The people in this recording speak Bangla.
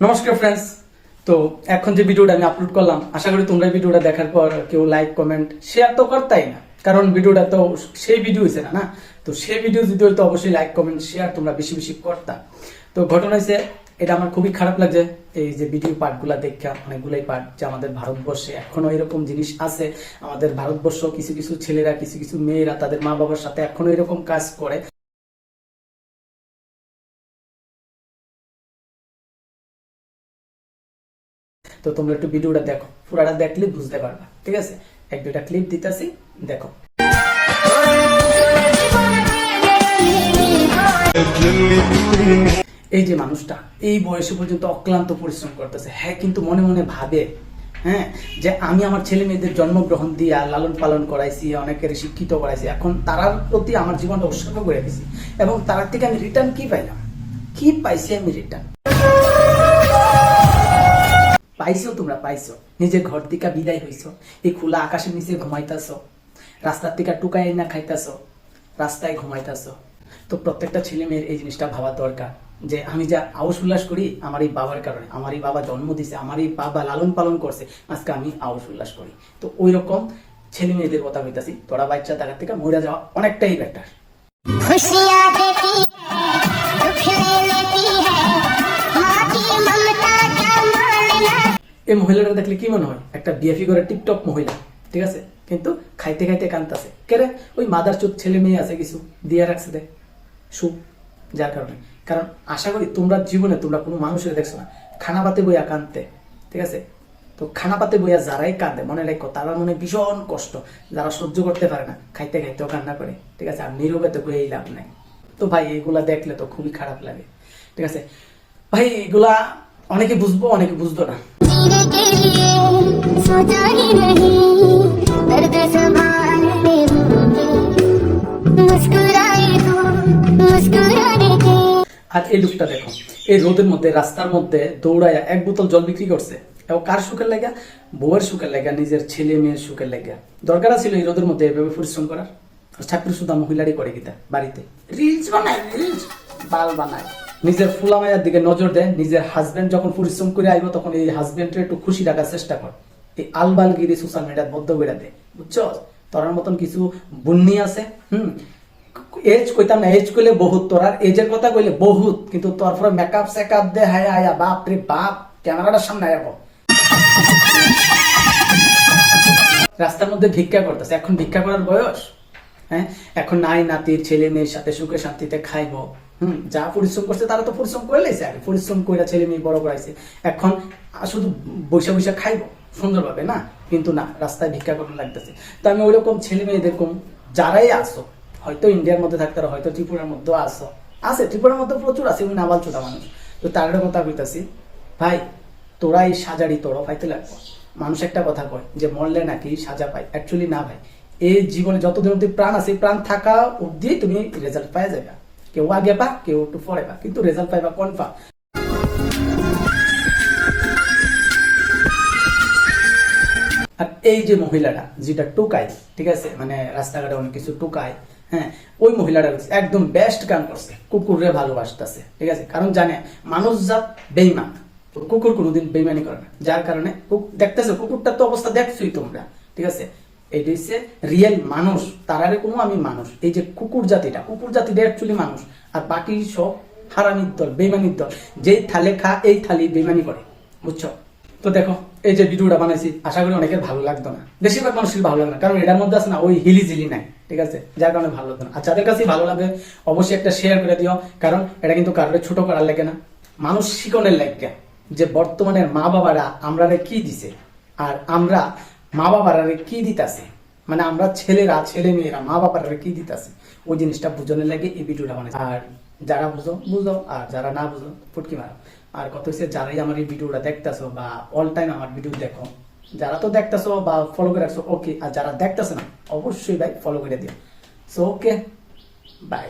নমস্কার ফ্রেন্ডস তো এখন যে ভিডিওটা আমি আপলোড করলাম, আশা করি তোমরা ভিডিওটা দেখার পর কেউ লাইক কমেন্ট শেয়ার তো করতাই না। কারণ ভিডিওটা তো সেই ভিডিও হয়েছে না না? তো সেই ভিডিও যদি হইতো অবশ্যই লাইক কমেন্ট শেয়ার তোমরা বেশি বেশি করতা। তো ঘটনা হয়েছে এটা আমার খুবই খারাপ লাগছে, এই যে ভিডিও পার্টগুলা দেখা অনেকগুলাই পার্ট যে আমাদের ভারতবর্ষে এখনও এরকম জিনিস আছে। আমাদের ভারতবর্ষ, কিছু কিছু ছেলেরা, কিছু কিছু মেয়েরা, তাদের মা বাবার সাথে এখনও এরকম কাজ করে। তো তোমরা একটু ভিডিওটা দেখো। পুরাটা দেখলে বুঝতে পারবা। ঠিক আছে? এক, দুইটা ক্লিপ দিতেছি, দেখো। এই যে মানুষটা, এই বয়সে পর্যন্ত অক্লান্ত পরিশ্রম করতেছে। হ্যাঁ কিন্তু মনে মনে ভাবে হ্যাঁ যে আমি আমার ছেলে মেয়েদের জন্মগ্রহণ দিয়া লালন পালন করাইছি, অনেকের শিক্ষিত করাইছি, এখন তারার প্রতি আমার জীবনটা উৎসর্গ করে দিছি। এবং তার থেকে আমি রিটার্ন কি পাইলাম? কি পাইছি আমি রিটার্ন পাইছো, তোমরা পাইছো। নিজের ঘর থেকে বিদায় হইছো এই খোলা আকাশের নিচে ঘুমাইতেছ রাস্তার থেকে টুকাই না খাইতেছ রাস্তায় ঘুমাইতেছ তো প্রত্যেকটা ছেলে মেয়ের এই জিনিসটা ভাবা দরকার যে আমি যা আউস উল্লাস করি আমার এই বাবার কারণে। আমার এই বাবা জন্ম দিছে, আমার এই বাবা লালন পালন করছে, আজকে আমি আউস উল্লাস করি। তো ওই রকম ছেলে মেয়েদের কথা হইতাছি তোরা বাচ্চা থাকার থেকে মরে যাওয়া অনেকটাই বেটার এই মহিলাটা দেখলে কি মনে হয়? একটা বিএফি করে টিকটক মহিলা, ঠিক আছে? কিন্তু খাইতে খাইতে কানতাছে কেরে ওই মাদার চোখ ছেলে মেয়ে আছে কিছু, দিয়ে রাখছে দে। সুখ যার কারণে। কারণ আশা করি তোমরা জীবনে তোমরা কোনো মানুষের দেখছ না, খানা পাতে বইয়া কানতে ঠিক আছে? তো খানা পাতে বইয়া যারাই কাঁদে, মনে রাখো, তারা মনে ভীষণ কষ্ট, যারা সহ্য করতে পারে না, খাইতে খাইতেও কান্না করে, ঠিক আছে? আর নীরবে তো এই লাভ নাই। তো ভাই, এগুলা দেখলে তো খুবই খারাপ লাগে, ঠিক আছে? ভাই, এগুলা অনেকে বুঝব অনেকে বুঝতো না। আর এই লুকটা দেখো এই রোদের মধ্যে রাস্তার মধ্যে দৌড়ায় এক বোতল জল বিক্রি করছে। এবং কার সুখের লেগা? বউয়ের সুখের লেগা নিজের ছেলে মেয়ের সুখের লেগা। দরকার ছিল এই রোদের মধ্যে এভাবে পরিশ্রম করার। ঠাকুর শুধু মহিলারই করে গীতা বাড়িতে। রিলস বানায় রিলস বাল বানায়। নিজের ফুলামায়ার দিকে নজর দেয়, নিজের হাজবেন্ড যখন পরিশ্রম করে আইব, তখন এই হাজবেন্ডের একটু খুশি রাখার চেষ্টা কর। এই আলবালগিরি সোশ্যাল মিডিয়াত বদ্ধ করে দেয় বুঝছ তোর মতন কিছু বুন্নি আছে, হুম? এজ কইতাম না এজ কইলে বহুত তোর আর এজের কথা কইলে বহুত, কিন্তু তোর পরে মেকআপ সেকআপ দে, হায় আয়া বাপ রে বাপ ক্যামেরাটার সামনে আয়া রাস্তার মধ্যে ভিক্ষা করতেছে, এখন ভিক্ষা করার বয়স? হ্যাঁ? এখন নাই নাতির ছেলে মেয়ের সাথে সুখে শান্তিতে খাইবো। হুম, যা পরিশ্রম করছে তারা তো পরিশ্রম করে লাইছে আর পরিশ্রম করে ছেলে মেয়ে বড় করাইছে। এখন শুধু বৈশা বৈশা খাইবো, সুন্দরভাবে না? কিন্তু না, রাস্তায় ভিক্ষা করতে লাগতেছে। তো আমি ওইরকম ছেলে মেয়েদের কম, যারাই আসো হয়তো ইন্ডিয়ার মধ্যে থাকতে হয়তো ত্রিপুরার মধ্যেও আসো আছে, ত্রিপুরার মধ্যে প্রচুর আছে, ওই নাবাল চোদা মানুষ। তো তার কথা কইতাছি, ভাই, তোরা এই সাজারি তোরা পাইতে লাগবো। মানুষ একটা কথা কয়, যে মরলে নাকি সাজা পায়। অ্যাকচুয়ালি না ভাই, এই জীবনে যতদিন অব্দি প্রাণ আছে প্রাণ থাকা অব্দি তুমি রেজাল্ট পাই যাবে কেউ আগে পা কেউ একটু পরে পা কিন্তু রেজাল্ট পাইবা কনফার্ম আর এই যে মহিলাটা, যেটা টোকায়, ঠিক আছে? মানে রাস্তাঘাটে অনেক কিছু টোকায় হ্যাঁ? ওই মহিলাটা একদম বেস্ট কাম করছে কুকুরে ভালোবাসতেছে, ঠিক আছে? কারণ জানে, মানুষ জাত বেইমান কুকুর কোনোদিন বেইমানি করে না। যার কারণে দেখতেছো, কুকুরটার তো অবস্থা দেখছোই তোমরা, ঠিক আছে? এটা হচ্ছে রিয়েল মানুষ, তারারে কোনো আমি মানুষ। এই যে কুকুর জাতিটা কুকুর জাতিটা অ্যাকচুয়ালি মানুষ। আর বাকি সব হারামির দল, বেইমানির দল। যেই থালে খা, এই থালি বেইমানি করে, বুঝছ? তো দেখো, এই যে ভিডিওটা বানাইছি, আশা করি অনেকের ভালো লাগতো না। বেশিরভাগ মানুষের ভালো লাগে না, কারণ এটার মধ্যে আছে না, ওই হিলি জিলি নাই, ঠিক আছে? যার কারণে ভালো লাগতো না। আর যাদের কাছেই ভালো লাগে, অবশ্যই একটা শেয়ার করে দিও, কারণ এটা কিন্তু কারোর ছোট করার লাগে না। মানুষ শিকনের লাগে, যে বর্তমানের মা বাবারা আমরা কি দিছে? আর আমরা মা বাবারা কি দিতাছে? মানে আমরা ছেলেরা ছেলে মেয়েরা মা বাবারা কি দিতাছে? ওই জিনিসটা বুঝনের লাগে এই ভিডিওটা বানাইছি। আর যারা বুঝো বুঝো, আর যারা না বুঝো, ফুটকি মারো। আর কত হচ্ছে যারাই আমার এই ভিডিওটা দেখতেছো বা অল টাইম আমার ভিডিও দেখো, যারা তো দেখতেছো বা ফলো করে রাখছো ওকে আর যারা দেখতেছে না, অবশ্যই ভাই ফলো করে দিও। So okay bye